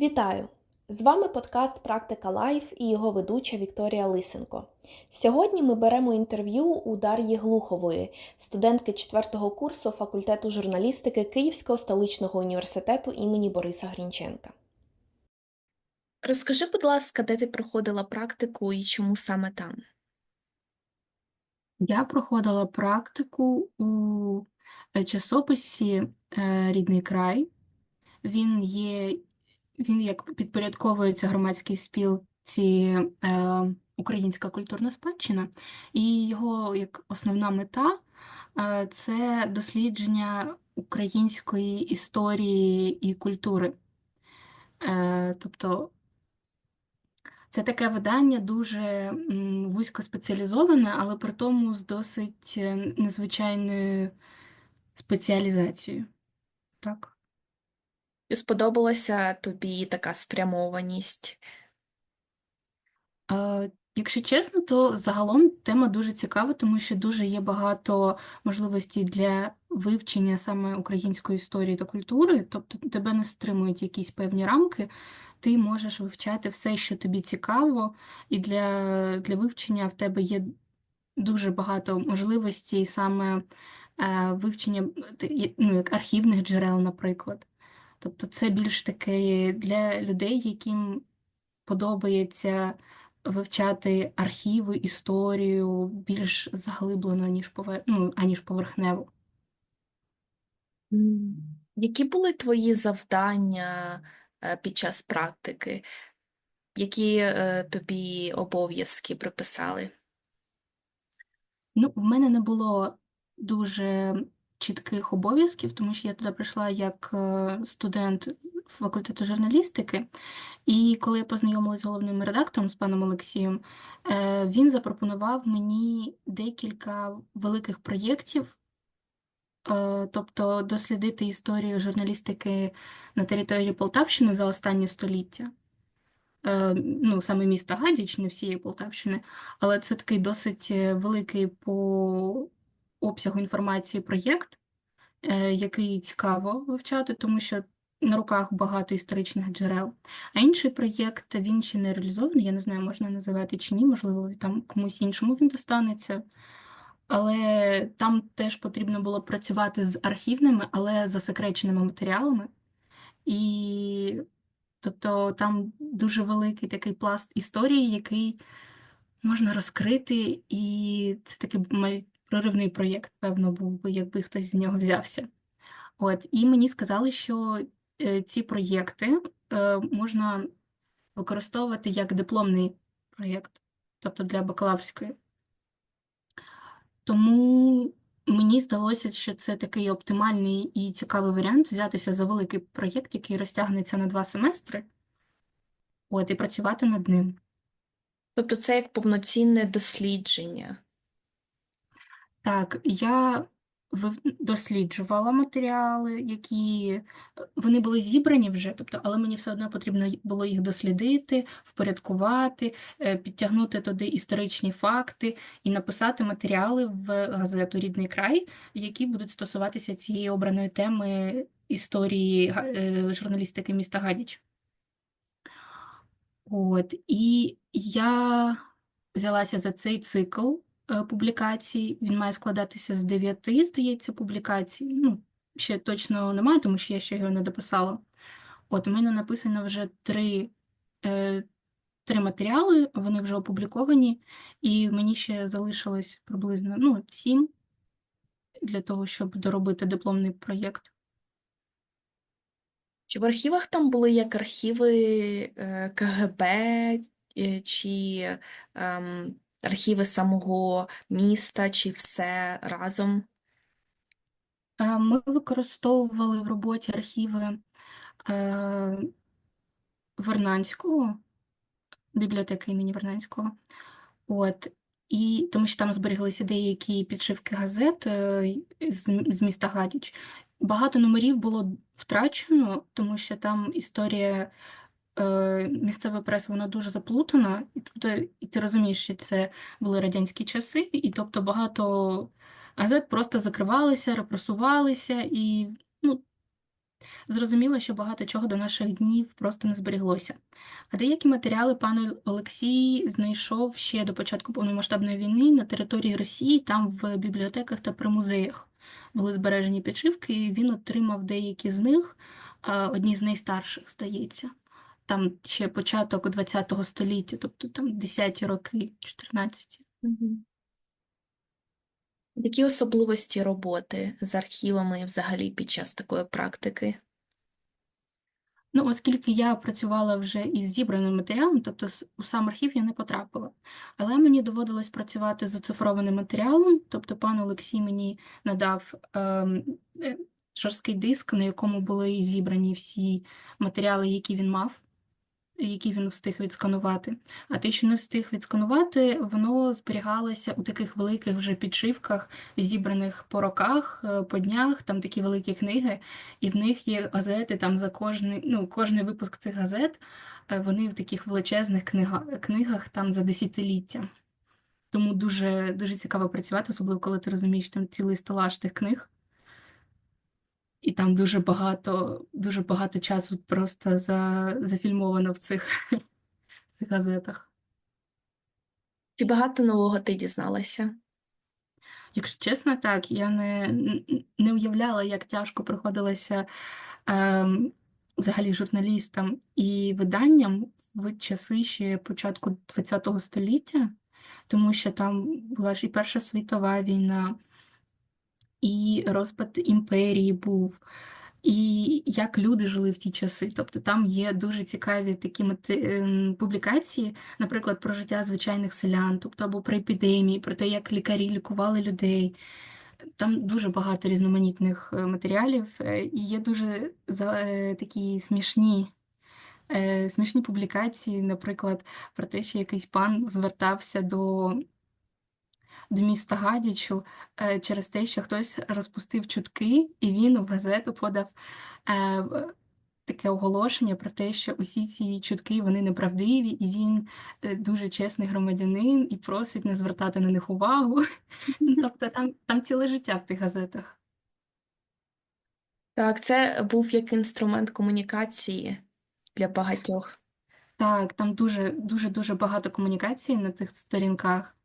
Вітаю! З вами подкаст Практика Лайф і його ведуча Вікторія Лисенко. Сьогодні ми беремо інтерв'ю у Дар'ї Глухової, студентки 4-го курсу факультету журналістики Київського столичного університету імені Бориса Грінченка. Розкажи, будь ласка, де ти проходила практику і чому саме там? Я проходила практику у е, часописі е, Рідний край. Він є, він як підпорядковується громадській спілці е, Українська культурна спадщина, і його як основна мета е, це дослідження української історії і культури. Е, тобто це таке видання дуже м, вузькоспеціалізоване, але при тому з досить е, незвичайною спеціалізацією. Так. Чи сподобалася тобі така спрямованість? Якщо чесно, то загалом тема дуже цікава, тому що дуже є багато можливостей для вивчення саме української історії та культури, тобто тебе не стримують якісь певні рамки, ти можеш вивчати все, що тобі цікаво, і для, для вивчення в тебе є дуже багато можливостей саме е, вивчення ну, як архівних джерел, наприклад. Тобто це більш таке для людей, яким подобається вивчати архіви, історію більш заглиблено, ніж пове... ну, аніж поверхнево. Які були твої завдання е, під час практики? Які е, тобі обов'язки приписали? Ну, в мене не було дуже чітких обов'язків, тому що я туди прийшла як е, студент факультету журналістики. І коли я познайомилася з головним редактором, з паном Олексієм, е, він запропонував мені декілька великих проєктів, е, тобто дослідити історію журналістики на території Полтавщини за останнє століття. Ну, саме міста Гадяч, не всієї Полтавщини, але це такий досить великий по обсягу інформації проєкт, е, який цікаво вивчати, тому що на руках багато історичних джерел. А інший проєкт він ще не реалізований. Я не знаю, можна називати чи ні, можливо, там комусь іншому він достанеться. Але там теж потрібно було працювати з архівними, але засекреченими матеріалами. І тобто там дуже великий такий пласт історії, який можна розкрити, і це такий проривний проєкт, певно, був би, якби хтось з нього взявся. От, і мені сказали, що е, ці проєкти е, можна використовувати як дипломний проєкт, тобто для бакалаврської. Тому мені здалося, що це такий оптимальний і цікавий варіант взятися за великий проєкт, який розтягнеться на два семестри, от, і працювати над ним. Тобто це як повноцінне дослідження. Так, я досліджувала матеріали, які е, вони були зібрані вже, тобто, але мені все одно потрібно було їх дослідити, впорядкувати, е, підтягнути туди історичні факти і написати матеріали в газету Рідний край, які будуть стосуватися цієї обраної теми історії е, журналістики міста Гадяч. От, і я взялася за цей цикл публікацій. Він має складатися з дев'яти, здається, публікацій. Ну, ще точно немає, тому що я ще його не дописала. От, у мене написано вже три, е, три матеріали, вони вже опубліковані, і мені ще залишилось приблизно ну, сім для того, щоб доробити дипломний проєкт. Чи в архівах там були як архіви е, КГБ, е, чи ем, архіви самого міста, чи все разом? Ми використовували в роботі архіви е, Вернанського, бібліотеки імені Вернанського. От. І тому що там зберіглися деякі підшивки газет е, з, з міста Гадяч. Багато номерів було втрачено, тому що там історія е, місцевої преси вона дуже заплутана, і тут е, і ти розумієш, що це були радянські часи, і тобто багато газет просто закривалися, репресувалися, і ну, Зрозуміло, що багато чого до наших днів просто не зберіглося. А деякі матеріали пан Олексій знайшов ще до початку повномасштабної війни на території Росії, там в бібліотеках та при музеях були збережені підшивки, і він отримав деякі з них, одні з найстарших, здається. Там ще початок ХХ століття, тобто там 10-ті роки, 14-ті. Мгм. Які особливості роботи з архівами взагалі під час такої практики? Ну, оскільки я працювала вже із зібраним матеріалом, тобто у сам архів я не потрапила. Але мені доводилось працювати з оцифрованим матеріалом, тобто пан Олексій мені надав ем, е, жорсткий диск, на якому були зібрані всі матеріали, які він мав, які він встиг відсканувати. А те, що не встиг відсканувати, воно зберігалося у таких великих вже підшивках, зібраних по роках, е, по днях, там такі великі книги, і в них є газети там за кожний, ну, кожний випуск цих газет, е, вони в таких величезних книга, книгах там за десятиліття. Тому дуже, дуже цікаво працювати, особливо коли ти розумієш там цілий стелаж тих книг. І там дуже багато, дуже багато часу просто за, зафільмовано в цих, в цих газетах. Чи багато нового ти дізналася? Якщо чесно, так, я не, не уявляла, як тяжко приходилося ем, взагалі журналістам і виданням в часи ще початку ХХ століття, тому що там була ж і Перша світова війна, і розпад імперії був, і як люди жили в ті часи. Тобто там є дуже цікаві такі ем, публікації, наприклад, про життя звичайних селян, тобто або про епідемії, про те, як лікарі лікували людей. Там дуже багато різноманітних е, матеріалів, е, і є дуже е, такі смішні. Смішні публікації, наприклад, про те, що якийсь пан звертався до до міста Гадячу е, через те, що хтось розпустив чутки, і він в газету подав е, таке оголошення про те, що усі ці чутки вони неправдиві, і він е, дуже чесний громадянин і просить не звертати на них увагу. Ну, Тобто там, там ціле життя в тих газетах. Так, це був як інструмент комунікації для багатьох. Так, там дуже дуже дуже багато комунікацій на тих сторінках,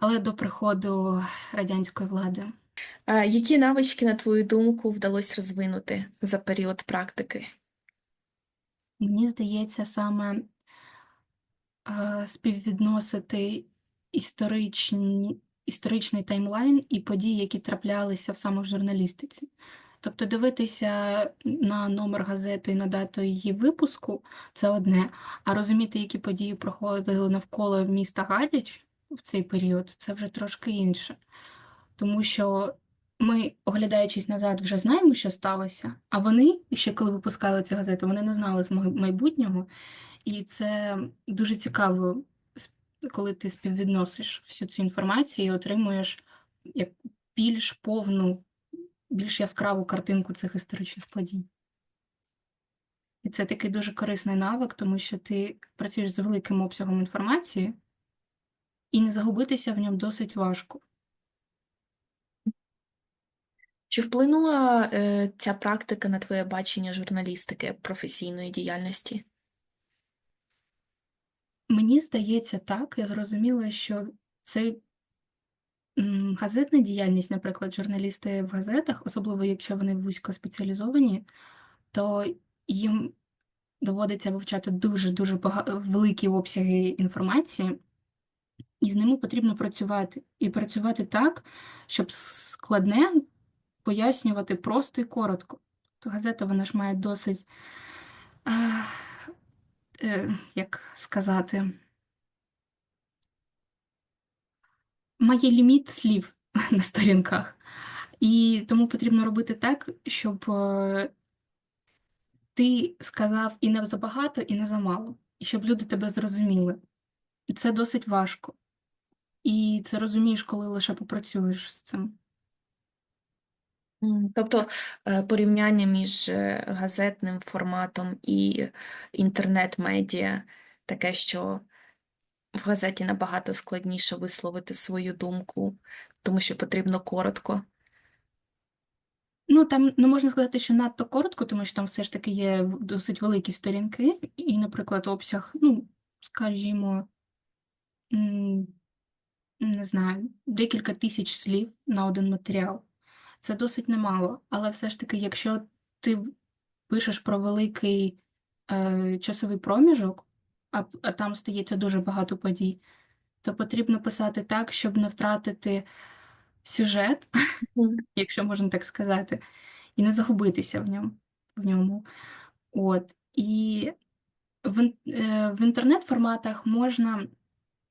але до приходу радянської влади. А які навички, на твою думку, вдалося розвинути за період практики? Мені здається, саме співвідносити історичні, історичний таймлайн і події, які траплялися в саме в журналістиці. Тобто дивитися на номер газети і на дату її випуску це одне, а розуміти, які події проходили навколо міста Гадяч в цей період, це вже трошки інше. Тому що ми, оглядаючись назад, вже знаємо, що сталося, а вони, ще коли випускали ці газети, вони не знали з майбутнього. І це дуже цікаво, коли ти співвідносиш всю цю інформацію і отримуєш як більш повну, більш яскраву картинку цих історичних подій. І це такий дуже корисний навик, тому що ти працюєш з великим обсягом інформації, і не загубитися в ньому досить важко. Чи вплинула е, ця практика на твоє бачення журналістики, професійної діяльності? Мені здається, так. Я зрозуміла, що це м, газетна діяльність, наприклад, журналісти в газетах, особливо якщо вони вузькоспеціалізовані, то їм доводиться вивчати дуже-дуже великі обсяги інформації, і з ними потрібно працювати. І працювати так, щоб складне пояснювати просто і коротко. То газета, вона ж має досить, а, е, як сказати, має ліміт слів на сторінках. І тому потрібно робити так, щоб е, ти сказав і не забагато, і не замало, і щоб люди тебе зрозуміли. І це досить важко. І це розумієш, коли лише попрацюєш з цим. М, Тобто е, порівняння між е, газетним форматом і інтернет-медіа таке, що в газеті набагато складніше висловити свою думку, тому що потрібно коротко. Ну, там не можна сказати, що надто коротко, тому що там все ж таки є в- досить великі сторінки, і, наприклад, обсяг, ну, скажімо, м, не знаю, декілька тисяч слів на один матеріал. Це досить немало, але все ж таки, якщо ти пишеш про великий е, часовий проміжок, а, а там стається дуже багато подій, то потрібно писати так, щоб не втратити сюжет, якщо можна так сказати, і не загубитися в ньому. В ньому. От. І в, е, в інтернет-форматах можна,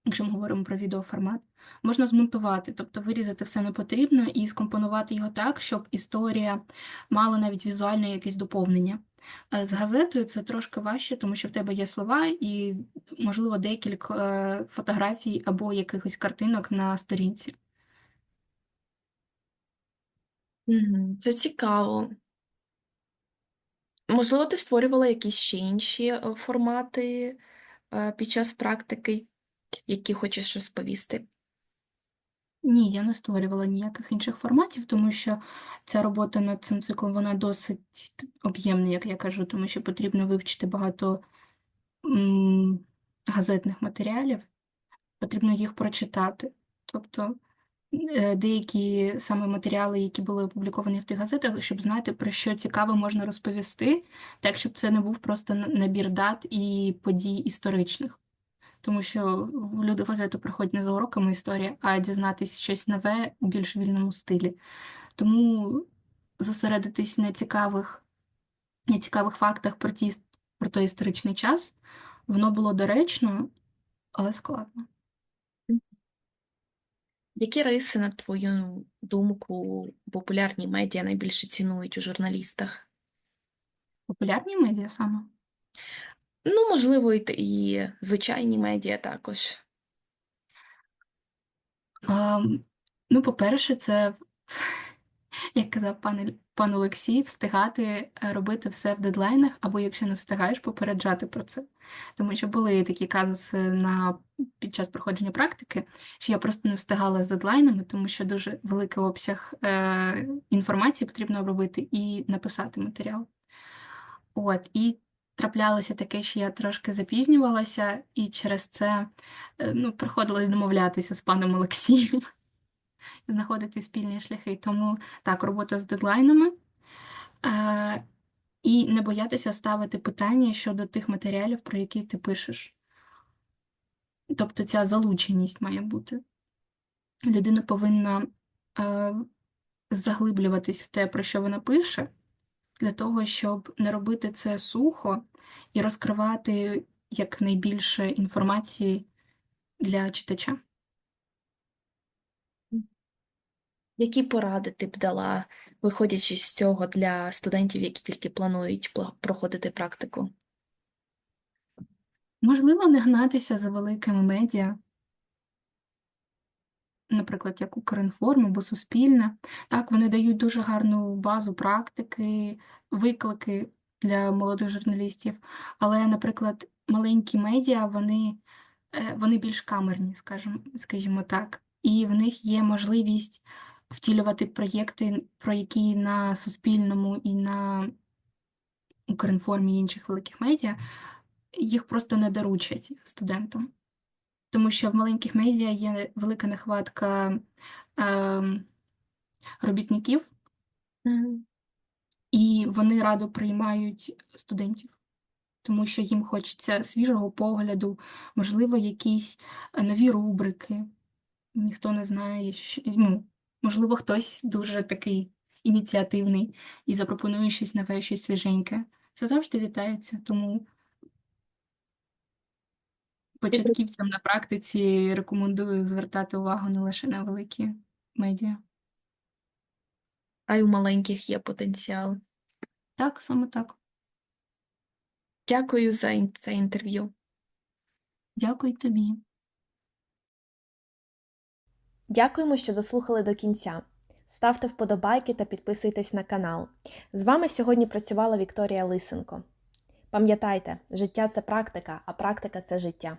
якщо ми говоримо про відеоформат, можна змонтувати, тобто вирізати все непотрібно і скомпонувати його так, щоб історія мала навіть візуальне якесь доповнення. Е, З газетою це трошки важче, тому що в тебе є слова і, можливо, декілька е, фотографій або якихось картинок на сторінці. Це цікаво. Можливо, ти створювала якісь ще інші е, формати під час практики, які хочеш розповісти? Ні, я не створювала ніяких інших форматів, тому що ця робота над цим циклом вона досить об'ємна, як я кажу, тому що потрібно вивчити багато м, газетних матеріалів, потрібно їх прочитати. Тобто е, деякі саме матеріали, які були опубліковані в тих газетах, щоб знати, про що цікаво можна розповісти, так щоб це не був просто набір дат і подій історичних. Тому що люди в газету приходять не за уроками історії, а дізнатись щось нове у більш вільному стилі. Тому зосередитись на цікавих, на цікавих фактах про ті, про той історичний час, воно було доречно, але складно. Які риси, на твою думку, популярні медіа найбільше цінують у журналістах? Популярні медіа саме. Ну, можливо, і, і звичайні медіа також. А, ну, по-перше, це, як казав пан, пан Олексій, встигати е, робити все в дедлайнах, або якщо не встигаєш, попереджати про це. Тому що були такі казуси на, під час проходження практики, що я просто не встигала з дедлайнами, тому що дуже великий обсяг е, інформації потрібно обробити і написати матеріал. От, і траплялося таке, що я трошки запізнювалася, і через це е, ну, приходилось домовлятися з паном Олексієм, знаходити спільні шляхи. Тому так, робота з дедлайнами. Е, і не боятися ставити питання щодо тих матеріалів, про які ти пишеш. Тобто ця залученість має бути. Людина повинна е, заглиблюватись в те, про що вона пише, для того, щоб не робити це сухо і розкривати якнайбільше інформації для читача. Які поради ти б дала, виходячи з цього для студентів, які тільки планують проходити практику? Можливо, не гнатися за великими медіа, наприклад, як Укрінформ або Суспільне. Так, вони дають дуже гарну базу практики, виклики для молодих журналістів. Але, наприклад, маленькі медіа, вони, е, вони більш камерні, скажімо, скажімо так, і в них є можливість втілювати проєкти, про які на Суспільному і на Укрінформі і інших великих медіа їх просто не доручать студентам. Тому що в маленьких медіа є велика нехватка ем, робітників, і вони радо приймають студентів, тому що їм хочеться свіжого погляду, можливо, якісь е, нові рубрики. Ніхто не знає, що, ну, можливо, хтось дуже такий ініціативний і запропонує щось нове, щось свіженьке. Це завжди вітається, тому початківцям на практиці рекомендую звертати увагу не лише на великі медіа. А й у маленьких є потенціал. Так, саме так. Дякую за це інтерв'ю. Дякую тобі. Дякуємо, що дослухали до кінця. Ставте вподобайки та підписуйтесь на канал. З вами сьогодні працювала Вікторія Лисенко. Пам'ятайте, життя це практика, а практика це життя.